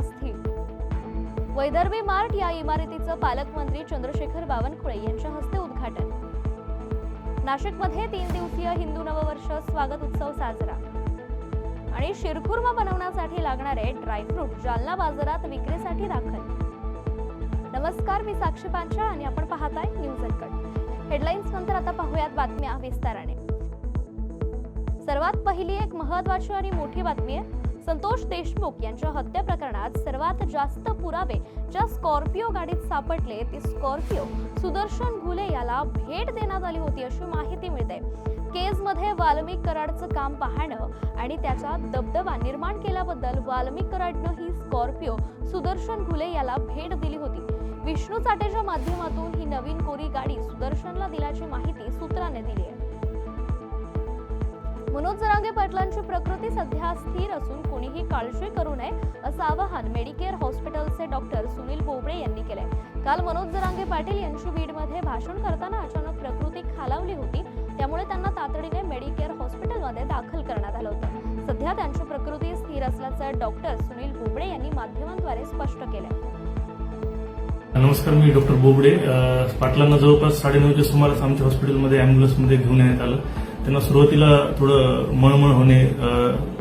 प्रकृती आता स्थिर वैदर्भी मार्ट या इमारतीचं पालकमंत्री चंद्रशेखर बावनकुळे यांच्या हस्ते उद्घाटन. नाशिकमध्ये तीन दिवसीय हिंदू नववर्ष स्वागत उत्सव साजरा. आणि शिरखुर्मा बनवण्यासाठी लागणारे ड्रायफ्रूट जालना बाजारात विक्रीसाठी दाखल. नमस्कार मी साक्षी पांचाळ आणि आपण पाहताय न्यूज अनकट हेडलाईन्स नंतर आता पाहूयात बातम्या विस्ताराने. सर्वात पहिली एक महत्वाची आणि मोठी बातमी आहे संतोष देशमुख यांच्या हत्या प्रकरणात सर्वात जास्त पुरावे ज्या स्कॉर्पिओ गाडीत सापडले ते स्कॉर्पिओ सुदर्शन घुले याला भेट देण्यात आली होती अशी माहिती मिळते. केजमध्ये वाल्मिक कराडचं काम पाहणं आणि त्याचा दबदबा निर्माण केल्याबद्दल वाल्मिक कराडनं ही स्कॉर्पिओ सुदर्शन घुले याला भेट दिली होती. विष्णू चाटेच्या माध्यमातून ही नवीन कोरी गाडी सुदर्शनला दिल्याची माहिती सूत्राने दिली आहे. मनोज जरांगे पाटलांची प्रकृती सध्या स्थिर असून काळजी करू नये असं आवाहन मेडिकेअर हॉस्पिटलचे डॉक्टर सुनील बोबडे यांनी केले काल मनोज जरांगे पाटील यांची बीडमध्ये भाषण करताना अचानक प्रकृती खालावली होती त्यामुळे त्यांना तातडीने मेडिकेअर हॉस्पिटलमध्ये दाखल करण्यात आलं होतं. सध्या त्यांची प्रकृती स्थिर असल्याचं डॉक्टर सुनील बोबडे यांनी माध्यमांद्वारे स्पष्ट केलं नमस्कार मी डॉक्टर बोबडे. पाटलांना जवळपास साडेनऊच्या सुमारास आमच्या हॉस्पिटलमध्ये अँब्युलन्समध्ये घेऊन येण्यात आलं. त्यांना सुरुवातीला थोडं मळमळ होणे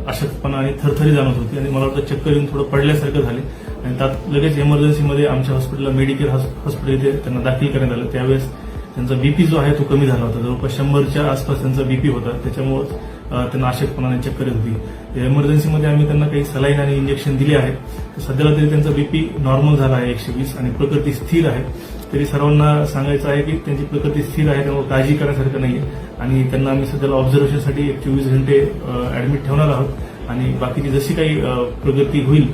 अशक्तपणा आणि थरथरी जाणवत होती आणि मला वाटतं चक्कर येऊन थोडं पडल्यासारखं झाले. आणि त्यात लगेच इमर्जन्सीमध्ये आमच्या हॉस्पिटलला मेडिकेअर हॉस्पिटल इथे त्यांना दाखल करण्यात आलं. त्यावेळेस त्यांचा बीपी जो आहे तो कमी झाला होता. जवळपास शंभरच्या आसपास त्यांचा बीपी होता. त्याच्यामुळे त्यांना अशक्तपणाने चक्कर येत होती. इमर्जन्सीमध्ये आम्ही त्यांना काही सलाईन आणि इंजेक्शन दिले आहेत. सध्याला तरी त्यांचा बीपी नॉर्मल झाला आहे एकशे वीस आणि प्रकृती स्थिर आहे. तरी सर्वांना सांगायचं आहे की त्यांची प्रकृती स्थिर आहे त्यामुळे काळजी करण्यासारखं नाही आणि त्यांना आम्ही सध्याला ऑब्झर्वेशनसाठी एक चोवीस घंटे ऍडमिट ठेवणार आहोत. आणि बाकीची जशी काही प्रगती होईल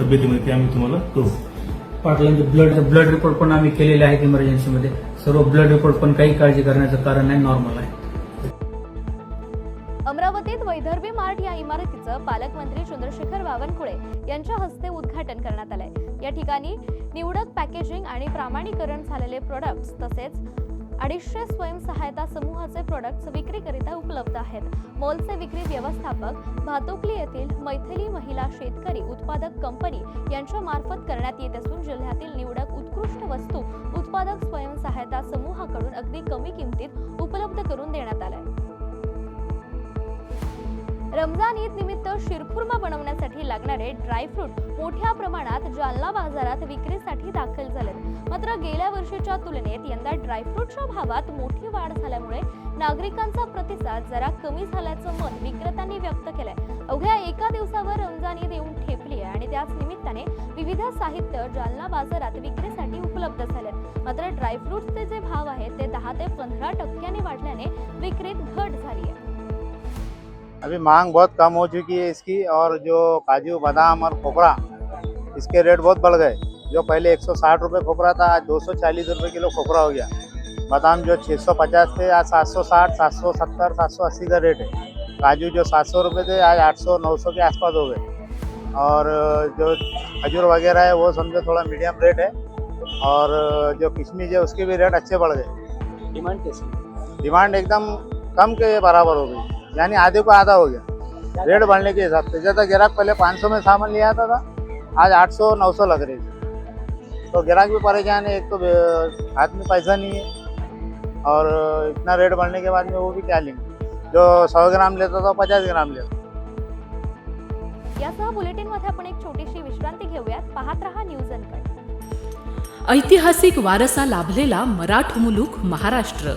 तब्येतीमध्ये ती आम्ही तुम्हाला करू. पाटलांचे ब्लड ब्लड रिपोर्ट पण आम्ही केलेले आहेत इमर्जन्सीमध्ये सर्व ब्लड रिपोर्ट पण काही काळजी करण्याचं कारण नाही नॉर्मल आहे. अमरावतीत वैदर्भी मार्ट या इमारतीचं पालकमंत्री चंद्रशेखर बावनकुळे यांच्या हस्ते उद्घाटन करण्यात आलंय. या ठिकाणी निवडक पॅकेजिंग आणि प्रामाणीकरण झालेले प्रोडक्ट्स तसेच अडीचशे स्वयंसहायता समूहाचे प्रोडक्ट्स विक्रीकरिता उपलब्ध आहेत. मॉलचे विक्री व्यवस्थापक भातुकली येथील मैथिली महिला शेतकरी उत्पादक कंपनी यांच्या मार्फत करण्यात येत असून जिल्ह्यातील निवडक उत्कृष्ट वस्तू उत्पादक स्वयंसहायता समूहाकडून अगदी कमी किमतीत उपलब्ध करून देण्यात आल्या. रमजान ईद निमित्त शिरखुर्मा बनवण्यासाठी लागणारे ड्रायफ्रूट मोठ्या प्रमाणात जालना बाजारात विक्रीसाठी दाखल झालेत. मात्र गेल्या वर्षीच्या तुलनेत यंदा ड्रायफ्रूटच्या भावात मोठी वाढ झाल्यामुळे नागरिकांचा प्रतिसाद जरा कमी झाल्याचं मत विक्रेत्यांनी व्यक्त केलंय. अवघ्या एका दिवसावर रमजान ईद येऊन ठेपली आहे आणि त्याच निमित्ताने विविध साहित्य जालना बाजारात विक्रीसाठी उपलब्ध झालेत. मात्र ड्रायफ्रुट्सचे जे भाव आहेत ते दहा ते पंधरा टक्क्यांनी वाढल्याने विक्रीत घट झाली आहे अभी मांग बहुत कम हो चुकी है इसकी और जो काजू बादाम और खोपरा इसके रेट बहुत बढ़ गए। जो पहले 160 रुपए खोपरा था आज 240 रुपए किलो खोपरा हो गया। बादाम जो 650 थे आज 760 770 780 का रेट है। काजू जो 700 रुपए थे आज 800 900 के आसपास हो गए। और जो खजूर वगैरह है वो समझो थोड़ा मीडियम रेट है। और जो किशमिश है उसके भी रेट अच्छे बढ़ गए। डिमांड कैसी? डिमांड एकदम कम के बराबर हो गई। यानी आधे को आधा हो गया। रेट बढ़ने के हिसाब से। जैसा ग्राहक पहले 500 में सामान ले आता था आज 800 900 लग रही थी तो ग्राहक भी परेशान है एक तो हाथ में पैसा नहीं है। और इतना रेट बढ़ने के बाद में वो भी क्या लेंगे? जो 100 ग्राम लेता था पचास ग्राम लेता यासह बुलेटिनमध्ये आपण एक छोटीशी विश्रांती घेऊयात. पाहत रहा न्यूज अनकट. ऐतिहासिक वारसा लाभलेला मराठ मुलूक महाराष्ट्र.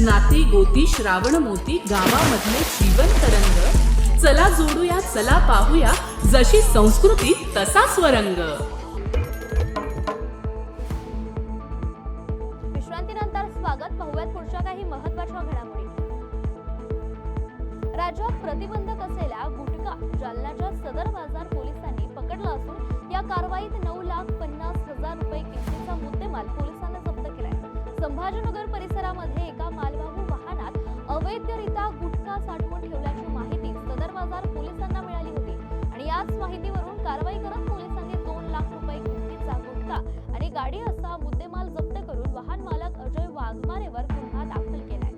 नाती गोती श्रावण मोती गावामधले जीवन तरंग. चला जोडूया चला पाहूया जशी संस्कृती तसा स्वरंग. गुटखा साठवून ठेवल्याची माहिती सदर बाजार पोलिसांना मिळाली होती. आणि याच माहितीवरून कारवाई करत पोलिसांनी दोन लाख रुपये किमतीचा गुटखा आणि गाडी असा मुद्देमाल जप्त करून वाहन मालक अजय वाघमारेवर गुन्हा दाखल केलाय.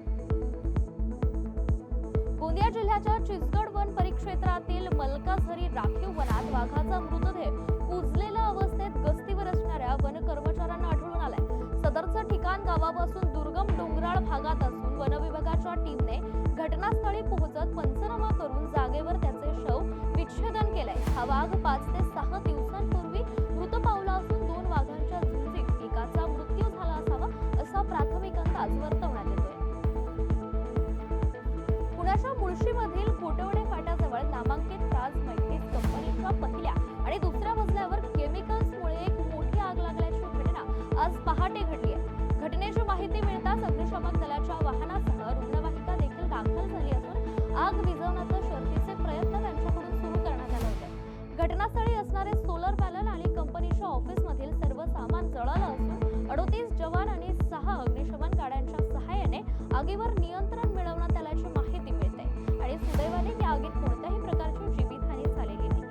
गोंदिया जिल्ह्याच्या चिचगड वन परिक्षेत्रातील मलकाझरी राखीव वनात वाघाचा मृतदेह कुजलेल्या अवस्थेत गस्तीवर असणाऱ्या वन कर्मचाऱ्यांना आढळून आलाय. सदरचं ठिकाण गावापासून दुर्गम डोंगराळ भागात असून वन विभागाच्या टीमने घटनास्थळी पोहोचत पंचनामा करून जागेवर त्याचे शव विच्छेदन केले हा वाघ पाच ते सहा दिवसांपूर्वी आगीवर नियंत्रण मिळवण्यात आल्याची माहिती मिळते. आणि सुदैवाने या आगीत कोणत्याही प्रकारची जीवितहानी झालेली नाही.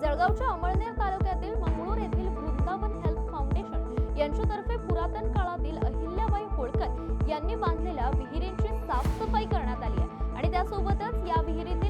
जळगावच्या अमळनेर तालुक्यातील मंगळूर येथील वृंदावन हेल्थ फाउंडेशन यांच्यातर्फे पुरातन काळातील अहिल्याबाई होळकर यांनी बांधलेल्या विहिरींची साफसफाई करण्यात आली आहे. आणि त्यासोबतच या विहिरीतील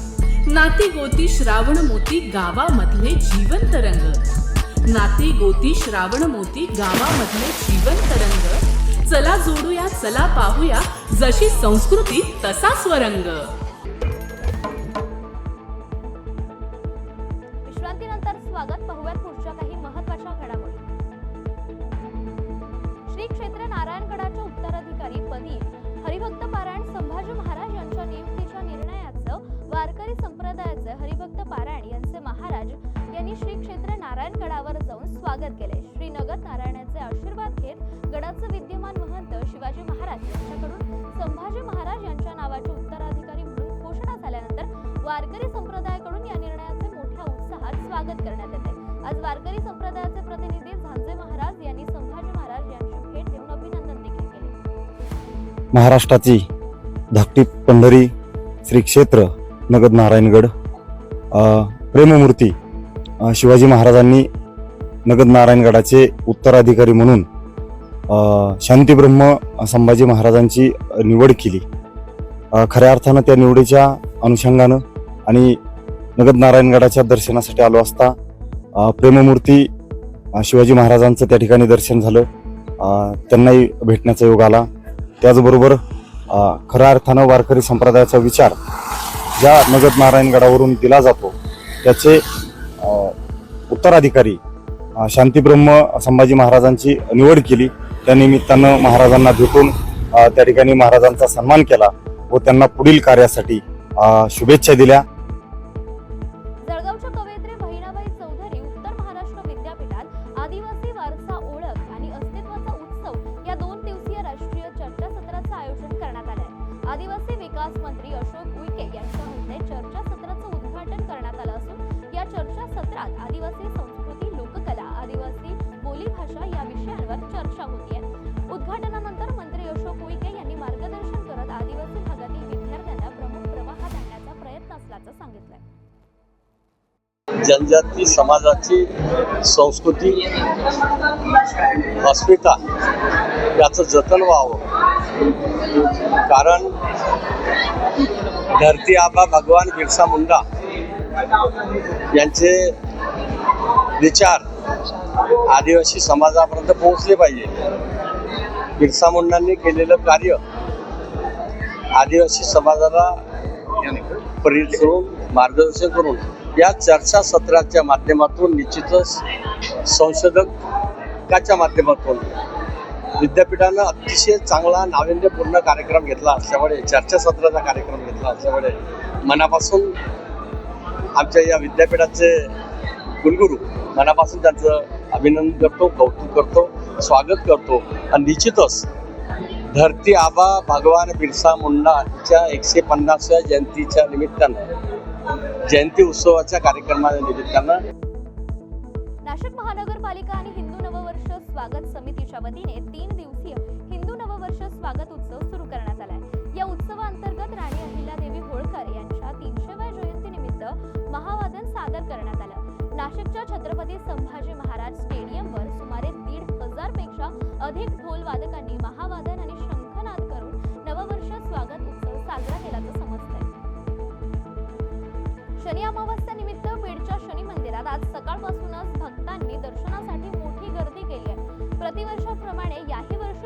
नाती गोती श्रावण मोती गावामधले जीवन तरंग नाती गोती श्रावण मोती गावामधले जीवन तरंग चला जोडूया चला पाहूया जशी संस्कृती तसा स्वरंग. स्वागत पाहूयात पुढच्या काही महत्त्वाच्या घडामोडी. श्री क्षेत्र नारायणगडाच्या उत्तराधिकारी पदी हरिभक्त संप्रदायाचे हरिभक्त पारायण यांचे महाराज यांनी श्री क्षेत्र नारायण गडावर जाऊन स्वागत केले. श्री नगद नारायणाचे आशीर्वाद घेत गडाचे विद्यमान महंत शिवाजी महाराज यांच्याकडून संभाजी महाराज यांच्या नावाचे उत्तराधिकारी म्हणून घोषणा झाल्यानंतर वारकरी संप्रदायाकडून या निर्णयाचे मोठ्या उत्साहात स्वागत करण्यात येते. आज वारकरी संप्रदायाचे प्रतिनिधी झांजे महाराज यांनी संभाजी महाराज यांची भेट देऊन अभिनंदन देखील केले. महाराष्ट्राची धाकटी पंढरी श्री क्षेत्र नगद नारायणगड प्रेममूर्ती शिवाजी महाराजांनी नगद नारायणगडाचे उत्तराधिकारी म्हणून शांतीब्रह्म संभाजी महाराजांची निवड केली. खऱ्या अर्थानं त्या निवडीच्या अनुषंगानं आणि नगद नारायणगडाच्या दर्शनासाठी आलो असता प्रेममूर्ती शिवाजी महाराजांचं त्या ठिकाणी दर्शन झालं. त्यांनाही भेटण्याचा योग आला. त्याचबरोबर खऱ्या अर्थानं वारकरी संप्रदायाचा विचार ज्या नगद नारायणगडावरून दिला जातो त्याचे उत्तराधिकारी शांतीब्रह्म संभाजी महाराजांची निवड केली. त्या निमित्तानं महाराजांना भेटून त्या ठिकाणी महाराजांचा सन्मान केला व त्यांना पुढील कार्यासाठी शुभेच्छा दिल्या. असल्याचं सांगितलंय. जनजाती समाजाची संस्कृती अस्मिता याचं जतन व्हावं. कारण धरती आबा भगवान बिरसा मुंडा यांचे विचार आदिवासी समाजापर्यंत पोहोचले पाहिजे. बिरसा मुंडांनी केलेलं कार्य आदिवासी समाजाला प्रेरित मार्गदर्शन करून या चर्चासत्राच्या माध्यमातून निश्चितच संशोधकाच्या माध्यमातून विद्यापीठानं अतिशय चांगला नाविन्यपूर्ण कार्यक्रम घेतला असल्यामुळे चर्चासत्राचा कार्यक्रम घेतला असल्यामुळे मनापासून आमच्या या विद्यापीठाचे कुलगुरू मनापासून त्यांचं अभिनंदन करतो कौतुक करतो स्वागत करतो. आणि निश्चितच धरती आबा भगवान बिरसा मुंडाच्या एकशे पन्नासव्या जयंतीच्या निमित्तानं जयंती उत्सवाच्या कार्यक्रमाच्या निमित्तानं. नाशिक महानगरपालिका आणि हिंदू नववर्ष स्वागत समितीच्या वतीने तीन दिवसीय हिंदू नववर्ष स्वागत उत्सव सुरू करण्यात आला आहे या उत्सवाअंतर्गत राणी अहिल्यादेवी होळकर यांच्या तीनशेव्या जयंतीनिमित्त महावादन सादर करण्यात आलं. नाशिकच्या छत्रपती संभाजी महाराज स्टेडियमवर सुमारे दीड हजारपेक्षा अधिक ढोल वादकांनी महावादन शनी अमावस्येनिमित्त बीडच्या शनी मंदिरात आज सकाळपासूनच भक्तांनी दर्शनासाठी मोठी गर्दी केली आहे. प्रतिवर्षाप्रमाणे याही वर्षी